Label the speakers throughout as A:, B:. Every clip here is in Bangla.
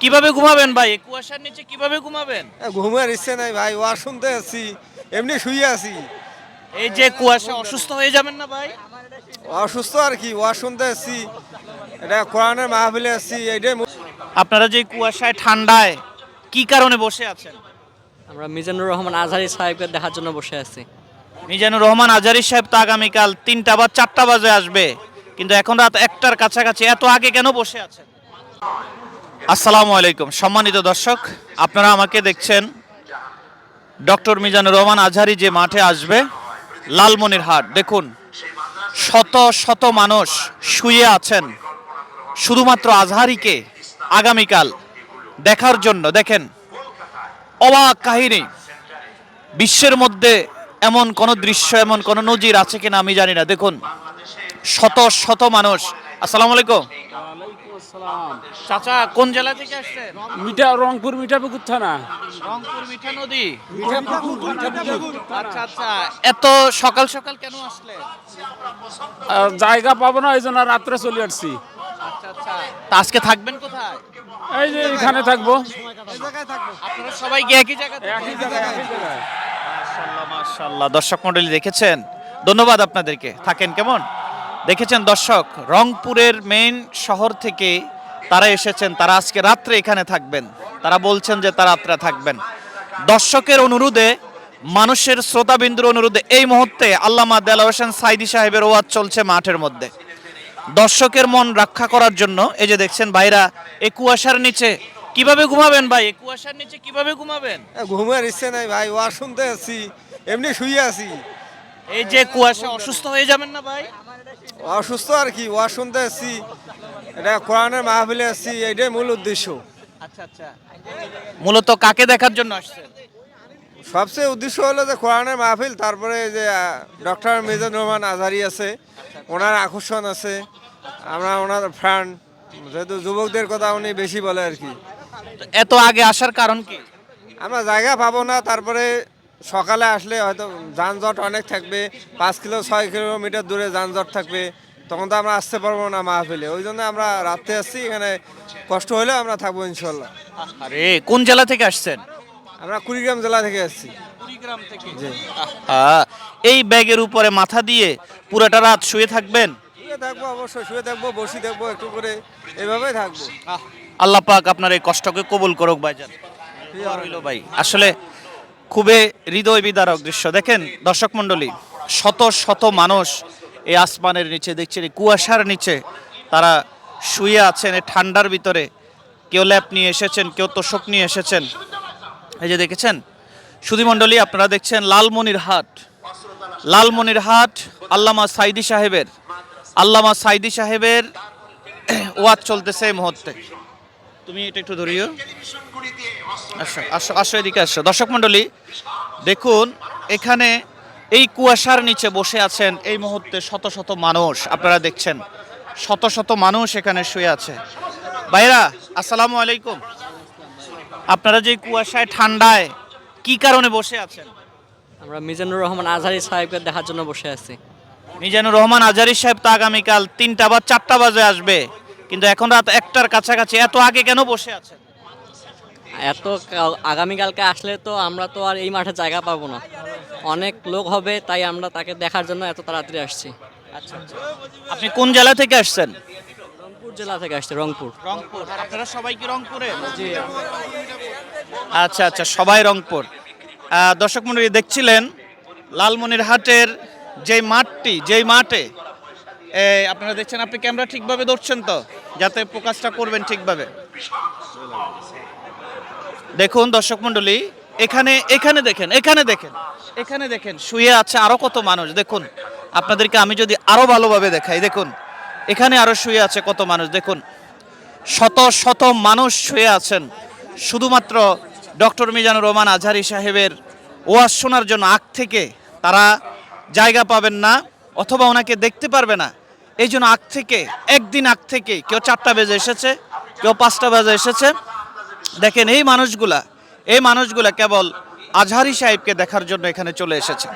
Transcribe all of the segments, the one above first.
A: কীভাবে ঘুমাবেন ভাই? এই কুয়াশার নিচে কীভাবে ঘুমাবেন?
B: ঘুমের ইচ্ছে নাই ভাই ওয়ার শুনতে আছি এমনি শুয়ে আছি।
A: এই যে কুয়াশা অসুস্থ হয়ে যাবেন না ভাই?
B: অসুস্থ আর কি ওয়ার শুনতে আছি এটা কোরআনের মাহফিলে আছি এইটাই
A: আপনারা যে কুয়াশায় ঠান্ডায় কি কারণে বসে আছেন?
C: আমরা মিজানুর রহমান আজহারি সাহেবকে দেখার জন্য বসে আছি।
A: মিজানুর রহমান আজারি সাহেব তো আগামীকাল তিনটা বা চারটা বাজে আসবে কিন্তু এখন রাত একটার কাছাকাছি এত আগে কেন বসে আছেন? আসসালামু আলাইকুম। সম্মানিত দর্শক, আপনারা আমাকে দেখছেন ডক্টর মিজানুর রহমান আজহারি যে মাঠে আসবে লালমনির হাট দেখুন, শত শত মানুষ শুয়ে আছেন, শুধুমাত্র আজহারিকে আগামীকাল দেখার জন্য। দেখেন, অবাক কাহিনী। বিশ্বের মধ্যে এমন কোন দৃশ্য, এমন কোন নজির আছে কিনা আমি জানি না। দেখুন, শত শত মানুষ। আসসালামু আলাইকুম। চাচা কোন জেলা থেকে আসছেন?
D: মিঠা রংপুর মিঠাপুকুর থানা।
A: রংপুর মিঠা নদী? আচ্ছা আচ্ছা। এত সকাল সকাল কেন আসলেন?
D: আর জায়গা পাবো না এই জন্য রাত্রে চলে আসছি।
A: আচ্ছা আচ্ছা। তা আজকে থাকবেন কোথায়?
D: এই যে এখানে থাকব।
A: আপনারা সবাই কি একই
D: একই জায়গায় একই জায়গায়।
A: মাশাআল্লাহ মাশাআল্লাহ দর্শক মণ্ডলী দেখেছেন? ধন্যবাদ আপনাদেরকে। থাকেন কেমন? দেখেছেন দর্শক রংপুরের মেইন শহর থেকে তারা এসেছেন তারা আজকে রাত্রে এখানে থাকবেন। তারা বলছেন যে তারা রাত্রে থাকবেন। দর্শকের অনুরোধে মানুষের শ্রোতাবিন্দুর অনুরোধে এই মুহূর্তে আল্লামা দেলা হোসেন সাইদি সাহেবের ওয়াজ চলছে মাঠের মধ্যে। দর্শকের মন রক্ষা করার জন্য এই যে দেখছেন ভাইরা এ কুয়াশার নিচে কীভাবে ঘুমাবেন ভাই? এই কুয়াশার নিচে কীভাবে ঘুমাবেন?
B: ঘুমের ইচ্ছে নাই ভাই ওয়ার শুনতে আছি এমনি শুয়ে আছি।
A: এই যে কুয়াশা অসুস্থ হয়ে যাবেন না ভাই?
B: অসুস্থ আর কি ওয়ার শুনতে আছি এটা কোরআনের মাহফিলে আছি এইটাই মূল উদ্দেশ্য।
A: আচ্ছা আচ্ছা। মূলত কাকে দেখার জন্য আসছেন?
B: সবচেয়ে উদ্দেশ্য হলো যে কোরআনের মাহফিল তারপরে যে ডক্টর মিজানুর রহমান আজহারি আছে ওনার আকর্ষণ আছে আমরা ওনার ফ্রান্ড যেহেতু যুবকদের কথা উনি বেশি বলে আর কি।
A: এত আগে আসার কারণ কি?
B: আমরা জায়গা পাবো না তারপরে সকালে আসলে হয়তো যানজট অনেক থাকবে পাঁচ কিলো ছয় কিলোমিটার দূরে যানজট থাকবে তখন তো আমরা আসতে পারব না মাহফিলে। ওই জন্য আমরা রাত্রে আসছি এখানে কষ্ট হলেও আমরা থাকব ইনশাল্লাহ
A: আরে কোন জেলা থেকে আসছেন?
B: আমরা কুড়িগ্রাম জেলা থেকে আসছি।
A: কুড়িগ্রাম থেকে? এই ব্যাগের উপরে মাথা দিয়ে পুরোটা রাত শুয়ে থাকবেন?
B: শুয়ে থাকব অবশ্যই শুয়ে থাকব বসে থাকব একটু করে এভাবেই থাকব।
A: আল্লাহ পাক আপনার এই কষ্টকে কবুল করুক ভাইজান। ভাই। আসলে খুবই হৃদয় বিদারক দৃশ্য। দেখেন, দর্শক মণ্ডলী, শত শত মানুষ এই আসমানের নিচে, দেখছেন, এই কুয়াশার নিচে তারা শুয়ে আছেন এই ঠান্ডার ভিতরে। কেউ ল্যাপ নিয়ে এসেছেন, কেউ তোষক নিয়ে এসেছেন। এই যে দেখেছেন? সুধীমণ্ডলী আপনারা দেখছেন লালমনির হাট। লালমনির হাট, আল্লামা সাইদি সাহেবের। আল্লামা সাইদি সাহেবের ওয়াজ চলতেছে এই মুহূর্তে। তুমি এটা একটু ধরিও। আসো আসো আসো এদিকে আসো। দর্শক মণ্ডলী দেখুন এখানে এই কুয়াশার নিচে বসে আছেন এই মুহূর্তে শত শত মানুষ। আপনারা দেখছেন শত শত মানুষ এখানে শুয়ে আছে। ভাইরা আসসালামু আলাইকুম। আপনারা যে কুয়াশায় ঠান্ডায় কি কারণে বসে আছেন?
C: আমরা মিজানুর রহমান আজহারি সাহেবকে দেখার জন্য বসে আছি।
A: মিজানুর রহমান আজারি সাহেব তো আগামীকাল তিনটা বা চারটা বাজে আসবে। কিন্তু এখন রাত একটার কাছাকাছি। এত আগে কেন বসে আছেন?
C: এত আগামীকালকে আসলে তো আমরা তো আর এই মাঠে জায়গা পাবো না। অনেক লোক হবে তাই আমরা তাকে দেখার জন্য এত তাড়াতাড়ি আসছি।
A: আচ্ছা আচ্ছা। আপনি কোন জেলা থেকে আসছেন?
C: রংপুর জেলা থেকে আসছে রংপুর।
A: রংপুর। আপনারা সবাই কি রংপুরে আচ্ছা আচ্ছা সবাই রংপুর। দর্শক মন্ডলী দেখছিলেন লালমনিরহাটের যেই মাঠটি যেই মাঠে আপনারা দেখছেন, আপনি ক্যামেরা ঠিকভাবে ধরছেন তো? যাতে প্রকাশটা করবেন ঠিকভাবে। দেখুন, দর্শক মন্ডলী এখানে এখানে দেখেন এখানে দেখেন এখানে দেখেন, শুয়ে আছে আরও কত মানুষ। দেখুন, আপনাদেরকে আমি যদি আরও ভালোভাবে দেখাই, দেখুন, এখানে আরও শুয়ে আছে কত মানুষ। দেখুন, শত শত মানুষ শুয়ে আছেন। শুধুমাত্র ডক্টর মিজানুর রহমান আজহারি সাহেবের ওয়াজ শোনার জন্য আগ থেকে তারা জায়গা পাবেন না। অথবা ওনাকে দেখতে পারবে না। এই জন্য আগ থেকে একদিন আগ থেকে কেউ চারটা বেজে এসেছে কেউ পাঁচটা বেজে এসেছে। দেখেন এই মানুষগুলা এই মানুষগুলা কেবল আজহারি সাহেবকে দেখার জন্য এখানে চলে এসেছে।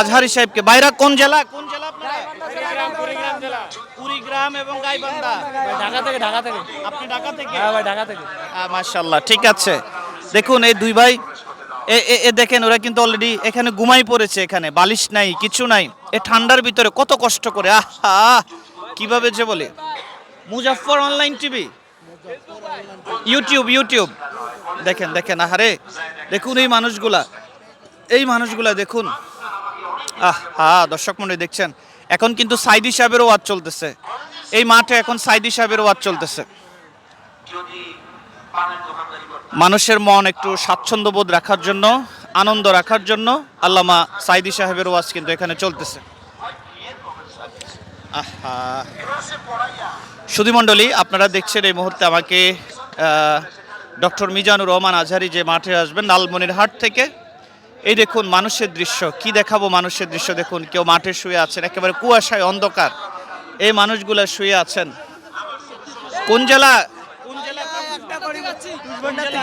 A: আজহারি সাহেবকে বাইরা কোন জেলা? কোন জেলা কুড়িগ্রাম এবং গাইবান্ধা।
E: ঢাকা থেকে ঢাকা থেকে।
A: আপনি ঢাকা থেকে?
E: হ্যাঁ ভাই ঢাকা থেকে।
A: মাশাল্লাহ ঠিক আছে। দেখুন এই দুই ভাই এ দেখেন, ওরা কিন্তু অলরেডি এখানে ঘুমাই পড়েছে এখানে, বালিশ নাই, কিছু নাই। এ ঠান্ডার ভিতরে কত কষ্ট করে, আহা! কীভাবে যে বলে? Muzaffar online TV YouTube YouTube দেখেন দেখেন, আহারে! দেখুন এই মানুষগুলা এই মানুষগুলা দেখুন। আহ! হা দর্শক মনে দেখছেন, এখন কিন্তু সাইদি সাহেবেরও ওয়াজ চলতেছে। এই মাঠে এখন সাইদি সাহেবের ওয়াজ চলতেছে। মানুষের মন একটু স্বাচ্ছন্দ্য বোধ রাখার জন্য, আনন্দ রাখার জন্য আল্লামা সাইদি সাহেবের ওয়াজ কিন্তু এখানে চলতেছে। সুধীমণ্ডলী, আপনারা দেখছেন এই মুহূর্তে আমাকে ডক্টর মিজানুর রহমান আজহারি যে মাঠে আসবেন, লালমনিরহাট থেকে। এই দেখুন মানুষের দৃশ্য, কি দেখাবো মানুষের দৃশ্য দেখুন, কেউ মাঠে শুয়ে আছেন, একেবারে কুয়াশায় অন্ধকার। এই মানুষগুলা শুয়ে আছেন। কোন জেলা?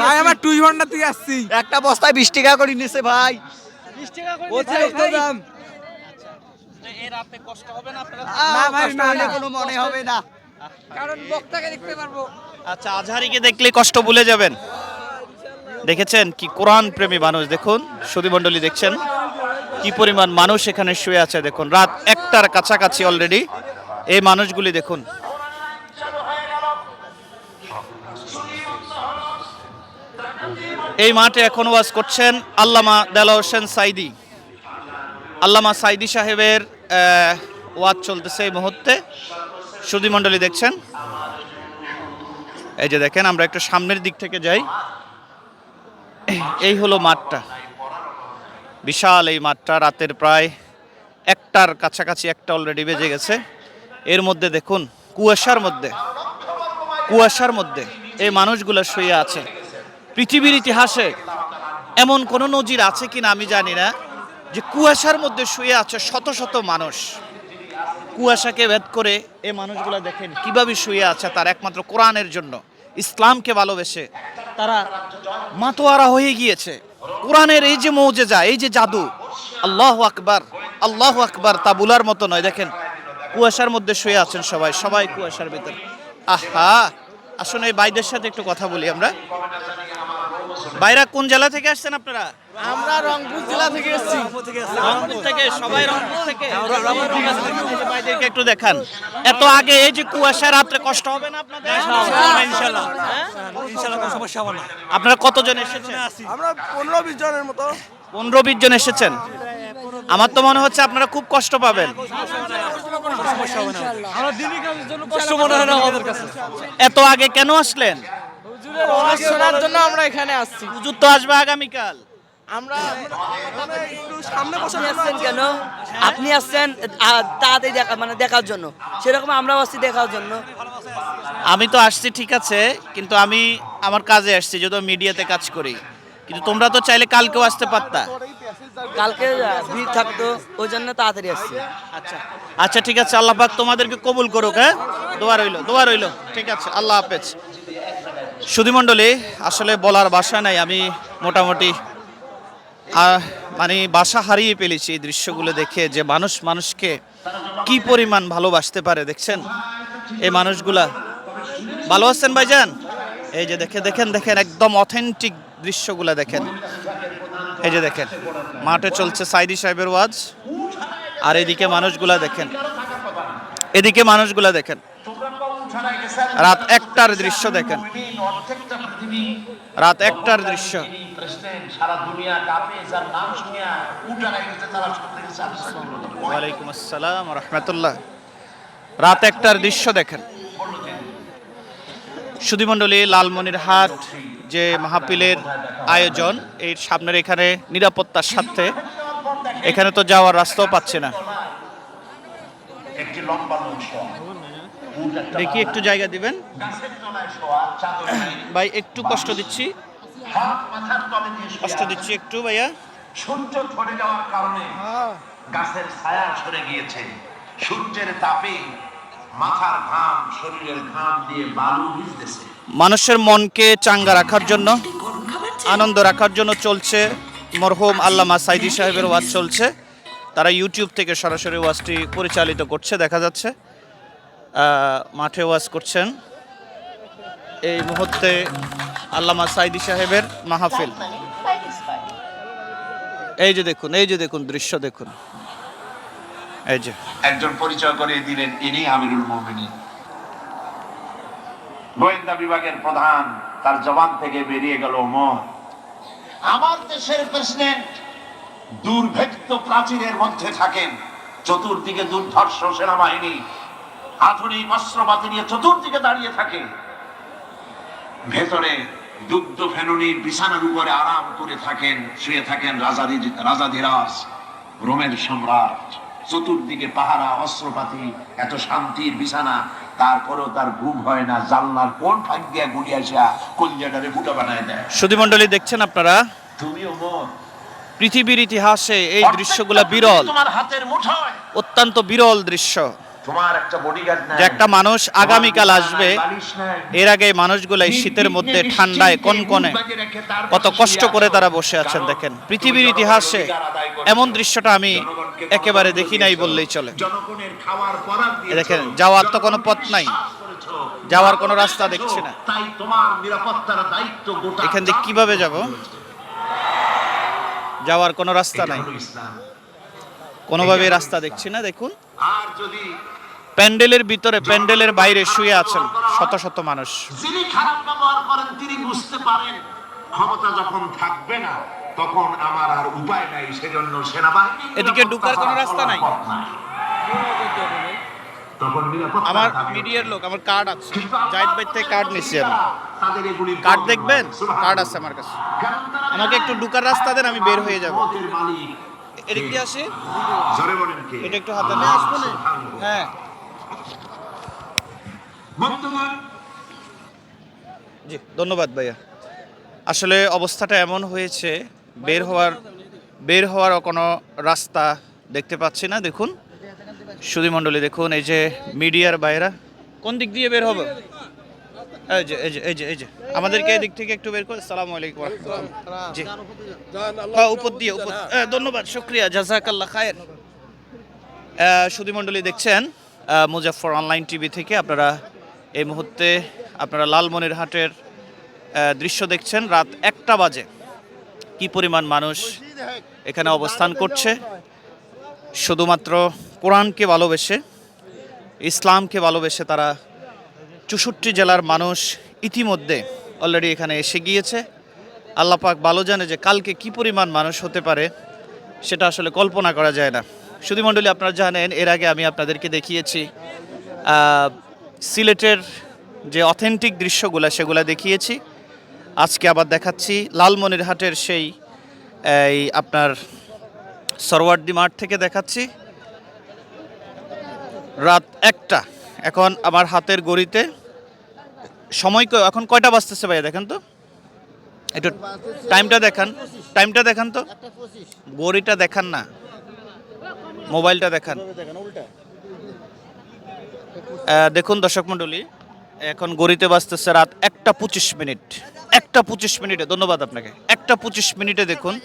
E: ভাই আমার টুই ঘণ্টা থেকে আসছি
F: একটা বস্তায় বিশ টাকা করে নিছে ভাই। অতিরিক্ত দাম
A: না
F: ভাই না। কোনো মনে হবে না।
A: আচ্ছা আজহারিকে দেখলে কষ্ট ভুলে যাবেন। দেখেছেন কি কোরআন প্রেমী মানুষ দেখুন সুধী মণ্ডলী দেখছেন কি পরিমাণ মানুষ এখানে শুয়ে আছে দেখুন রাত একটার কাছাকাছি অলরেডি এই মানুষগুলি দেখুন এই মাঠে এখন ওয়াজ করছেন আল্লামা দেলা হোসেন সাইদি। আল্লামা সাইদি সাহেবের ওয়াজ চলতেছে এই মুহূর্তে। সুধী মণ্ডলী দেখছেন? এই যে দেখেন, আমরা একটু সামনের দিক থেকে যাই। এই হলো মাঠটা। বিশাল এই মাঠটা, রাতের প্রায় একটার কাছাকাছি একটা অলরেডি বেজে গেছে। এর মধ্যে দেখুন, কুয়াশার মধ্যে কুয়াশার মধ্যে এই মানুষগুলো শুয়ে আছে। পৃথিবীর ইতিহাসে এমন কোন নজির আছে কিনা আমি জানি না, যে কুয়াশার মধ্যে শুয়ে আছে শত শত মানুষ। কুয়াশাকে ভেদ করে এই মানুষগুলো দেখেন কীভাবে শুয়ে আছে তার একমাত্র কোরআনের জন্য। ইসলামকে ভালোবেসে তারা মাতোয়ারা হয়ে গিয়েছে। কোরআনের এই যে মৌজেজা, এই যে জাদু, আল্লাহ আকবার আল্লাহ আকবার তা বুলার মতো নয়। দেখেন, কুয়াশার মধ্যে শুয়ে আছেন সবাই সবাই কুয়াশার ভিতরে। আহা! আসলে এই বাইদের সাথে একটু কথা বলি আমরা। বাইরা কোন জেলা থেকে আসছেন আপনারা?
F: আমরা রংপুর জেলা থেকে এসেছি।
A: রংপুর থেকে সবাই রংপুর থেকে। ভাইদেরকে একটু দেখান। এত আগে এই যে কুয়াশা রাত্রে কষ্ট হবে না আপনাদের?
E: ইনশাআল্লাহ ইনশাআল্লাহ কোনো সমস্যা হবে না।
A: আপনারা কতজন এসেছেন?
E: আমরা পনেরো বিশ জনের মতো।
A: পনেরো বিশ জন এসেছেন। আমার তো মনে হচ্ছে আপনারা খুব কষ্ট পাবেন।
E: আমরা দিনই কাজের জন্য কষ্ট মনে হয় না আমাদের কাছে।
A: এত আগে কেন আসলেন?
F: শোনার জন্য আমরা এখানে আসছি।
A: হুজুর তো আসবে আগামীকাল।
F: আমরা
E: সামনে বসে
F: আসছেন কেন? আপনি আসছেন তাড়াতাড়ি দেখা মানে দেখার জন্য। সেরকম আমরাও আসছি দেখার জন্য।
A: আমি তো আসছি ঠিক আছে কিন্তু আমি আমার কাজে আসছি যদিও মিডিয়াতে কাজ করি। কিন্তু তোমরা তো চাইলে কালকেও আসতে পারতা।
F: কালকে ভিড় থাকতো ওই জন্য তাড়াতাড়ি আসছি।
A: আচ্ছা আচ্ছা ঠিক আছে আল্লাহ পাক তোমাদেরকে কবুল করুক হ্যাঁ? দোয়া রইল দোয়া রইল। ঠিক আছে আল্লাহ হাফেজ। সুধীমণ্ডলী আসলে বলার বাসা নাই, আমি মোটামুটি মানে বাসা হারিয়ে ফেলেছি এই দৃশ্যগুলো দেখে, যে মানুষ মানুষকে কি পরিমাণ ভালোবাসতে পারে, দেখছেন? এই মানুষগুলা। ভালো আছেন ভাইজান? এই যে দেখে, দেখেন দেখেন, একদম অথেন্টিক দৃশ্যগুলা দেখেন। এই যে দেখেন, মাঠে চলছে সাইদি সাহেবের ওয়াজ, আর এদিকে মানুষগুলা দেখেন। এদিকে মানুষগুলা দেখেন। রাত একটার দৃশ্য দেখেন। রাত একটার দৃশ্য। ওয়ালাইকুম আসসালাম রহমতুল্লাহ। রাত একটার দৃশ্য দেখেন। সুধীমণ্ডলী লালমনির হাট যে মাহফিলের আয়োজন এই সামনের এখানে নিরাপত্তার সাথে এখানে তো যাওয়ার রাস্তাও পাচ্ছে না।
G: একটি লম্বা
A: দেখি একটু জায়গা দিবেন। ভাই একটু কষ্ট দিচ্ছি। কষ্ট দিচ্ছি একটু ভাইয়া।
G: সূর্য ধরে যাওয়ার কারণে গাছের ছায়া সরে গিয়েছে। সূর্যের তাপে মাথার ঘাম শরীরের ঘাম দিয়ে বালু ভিজতেছে।
A: মানুষের মনকে চাঙ্গা রাখার জন্য আনন্দ রাখার জন্য চলছে মরহুম আল্লামা সাইদি সাহেবের ওয়াজ চলছে। তারা ইউটিউব থেকে সরাসরি ওয়াজটি পরিচালিত করছে দেখা যাচ্ছে। মাঠে ওয়াজ করছেন। এই মুহূর্তে আল্লামা সাইদি সাহেবের মাহফিল। এই যে দেখুন, এই যে দেখুন দৃশ্য দেখুন। এই যে।
G: একজন পরিচয় করে দিলেন ইনি, আমিরুল মোমিনিন। গোয়েন্দা বিভাগের প্রধান, তার জবান থেকে বেরিয়ে গেল মত আমার দেশের প্রেসিডেন্ট দুর্ভেদ্য প্রাচীরের মধ্যে থাকেন, চতুর্দিকে দুর্ধর্ষ সেনাবাহিনী। আধুনিক অস্ত্রপাতি নিয়ে চতুর্দিকে দাঁড়িয়ে থাকে। ভেতরে দুগ্ধ ফেনুনির বিছানার উপরে আরাম করে থাকেন শুয়ে থাকেন রাজাদি রাজাধিরাজ রোমের সম্রাট। চতুর্দিকে পাহারা অস্ত্রপাতি এত শান্তির বিছানা তারপরেও তার ঘুম হয় না জানলার কোন ফাঁক দিয়া গুলি আসা কলিজাটারে ফুটা বানায় দেয়।
A: সুধীমণ্ডলী দেখছেন আপনারা?
G: তুমিও মন
A: পৃথিবীর ইতিহাসে এই দৃশ্যগুলো বিরল।
G: তোমার হাতের মুঠোয়।
A: অত্যন্ত বিরল দৃশ্য। যে একটা মানুষ আগামীকাল আসবে এর আগে মানুষগুলো এই শীতের মধ্যে ঠান্ডায় কনকনে কত কষ্ট করে তারা বসে আছেন দেখেন। পৃথিবীর ইতিহাসে এমন দৃশ্যটা আমি একেবারে দেখি নাই বললেই চলে। দেখেন যাওয়ার তো কোনো পথ নাই। যাওয়ার কোনো রাস্তা দেখছি না। এখান থেকে কীভাবে যাব? যাওয়ার কোনো রাস্তা নাই। কোনোভাবে রাস্তা দেখছি না দেখুন।
G: আর যদি
A: প্যান্ডেলের ভিতরে প্যান্ডেলের বাইরে শুয়ে আছেন শত শত মানুষ।
G: যিনি খারাপ ব্যবহার করেন তিনি বুঝতে পারেন ক্ষমতা যখন থাকবে না তখন আমার আর উপায় নাই সেজন্য সেনাবাহিনী
A: এদিকে ঢুকার কোনো রাস্তা নাই? আমার মিডিয়ার লোক আমার কার্ড আছে। জাহিদ ভাই থেকে কার্ড নিচ্ছি আমি। কার্ড দেখবেন? কার্ড আছে আমার কাছে। আমাকে একটু ঢুকার রাস্তা দেন আমি বের হয়ে যাব। এদিক দিয়ে আসি। এটা একটু হাতে নিয়ে আসব না হ্যাঁ। জি, ধন্যবাদ ভাইয়া। আসলে অবস্থাটা এমন হয়েছে, বের হওয়ার বের হওয়ার কোনো রাস্তা দেখতে পাচ্ছি না, দেখুন। সুধীমণ্ডলী দেখুন, এই যে মিডিয়ার বাইরা। কোন দিক দিয়ে বের হবে? এই যে এই যে এই যে এই যে। আমাদেরকে এই দিক থেকে একটু বের করে সালাম আলাইকুম জি। হ্যাঁ উপর দিয়ে, উপর ধন্যবাদ, শুক্রিয়া, জাজাকাল্লাহ খায়ের। সুধীমণ্ডলী দেখছেন? আহ, মুজাফফর অনলাইন টিভি থেকে আপনারা এই মুহূর্তে আপনারা লালমনিরহাটের দৃশ্য দেখছেন। রাত একটা বাজে। কি পরিমাণ মানুষ এখানে অবস্থান করছে? শুধুমাত্র কোরআনকে ভালোবেসে ইসলামকে ভালোবেসে তারা চৌষট্টি জেলার মানুষ ইতিমধ্যে অলরেডি এখানে এসে গিয়েছে। আল্লাহ পাক ভালো জানে যে কালকে কি পরিমাণ মানুষ হতে পারে সেটা আসলে কল্পনা করা যায় না। শুধু মণ্ডলী, আপনারা জানেন, এর আগে আমি আপনাদেরকে দেখিয়েছি সিলেটের যে অথেন্টিক দৃশ্যগুলো, সেগুলো দেখিয়েছি। আজকে আবার দেখাচ্ছি লালমনিরহাটের সেই, এই আপনার সরওয়ার্দি মাঠ থেকে দেখাচ্ছি। রাত একটা, এখন আমার হাতের গড়িতে, সময় এখন কয়টা বাজতেছে ভাইয়া, দেখেন তো। একটু টাইমটা দেখান টাইমটা দেখান তো। গড়িটা দেখান না। মোবাইলটা দেখান। দেখুন দর্শক মণ্ডলী এখন গড়িতে বাজতেছে রাত একটা পঁচিশ মিনিট। একটা পঁচিশ মিনিটে ধন্যবাদ আপনাকে। একটা পঁচিশ মিনিটে দেখুন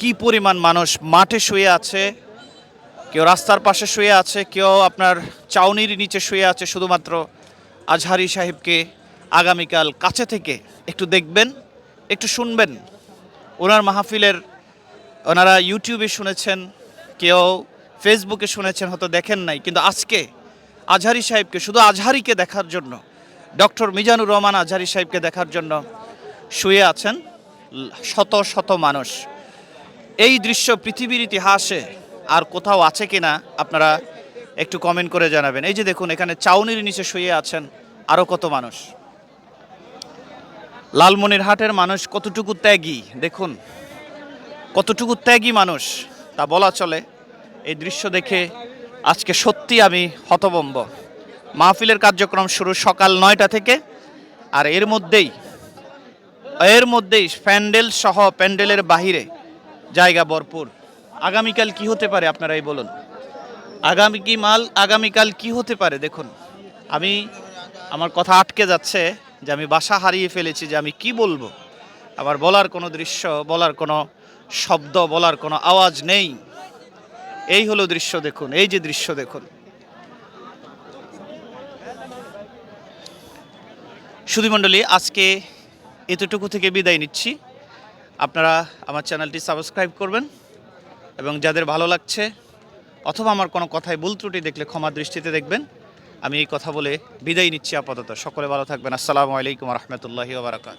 A: কি পরিমাণ মানুষ মাঠে শুয়ে আছে কেউ রাস্তার পাশে শুয়ে আছে কেউ আপনার চাউনির নিচে শুয়ে আছে শুধুমাত্র আজহারি সাহেবকে আগামীকাল কাছে থেকে একটু দেখবেন একটু শুনবেন। ওনার মাহফিলের ওনারা ইউটিউবে শুনেছেন কেউ ফেসবুকে শুনেছেন, হয়তো দেখেন নাই, কিন্তু আজকে আজহারি সাহেবকে, শুধু আজহারিকে দেখার জন্য, ডক্টর মিজানুর রহমান আজহারি সাহেবকে দেখার জন্য শুয়ে আছেন শত শত মানুষ। এই দৃশ্য পৃথিবীর ইতিহাসে আর কোথাও আছে কিনা আপনারা একটু কমেন্ট করে জানাবেন। এই যে দেখুন, এখানে চাউনির নিচে শুয়ে আছেন আরও কত মানুষ। লালমনিরহাটের মানুষ কতটুকু ত্যাগী, দেখুন, কতটুকু ত্যাগী মানুষ, তা বলা চলে। এই দৃশ্য দেখে আজকে সত্যি আমি হতবম্ব মাহফিলের কার্যক্রম শুরু সকাল নয়টা থেকে, আর এর মধ্যেই এর মধ্যেই প্যান্ডেল সহ প্যান্ডেলের বাহিরে জায়গা ভরপুর। আগামীকাল কি হতে পারে আপনারাই বলুন। আগামী কি মাল, আগামীকাল কি হতে পারে দেখুন। আমি, আমার কথা আটকে যাচ্ছে যে আমি বাসা হারিয়ে ফেলেছি যে আমি কি বলব। আবার বলার কোনো দৃশ্য, বলার কোনো শব্দ, বলার কোনো আওয়াজ নেই। এই হলো দৃশ্য দেখুন, এই যে দৃশ্য দেখুন। সুধীমণ্ডলী আজকে এতটুকু থেকে বিদায় নিচ্ছি। আপনারা আমার চ্যানেলটি সাবস্ক্রাইব করবেন এবং যাদের ভালো লাগছে অথবা আমার কোনো কথায় ভুল ত্রুটি দেখলে ক্ষমা দৃষ্টিতে দেখবেন, আমি এই কথা বলে বিদায় নিচ্ছি আপাতত। সকলে ভালো থাকবেন। আসসালামু আলাইকুম রহমতুল্লাহি বারাকাত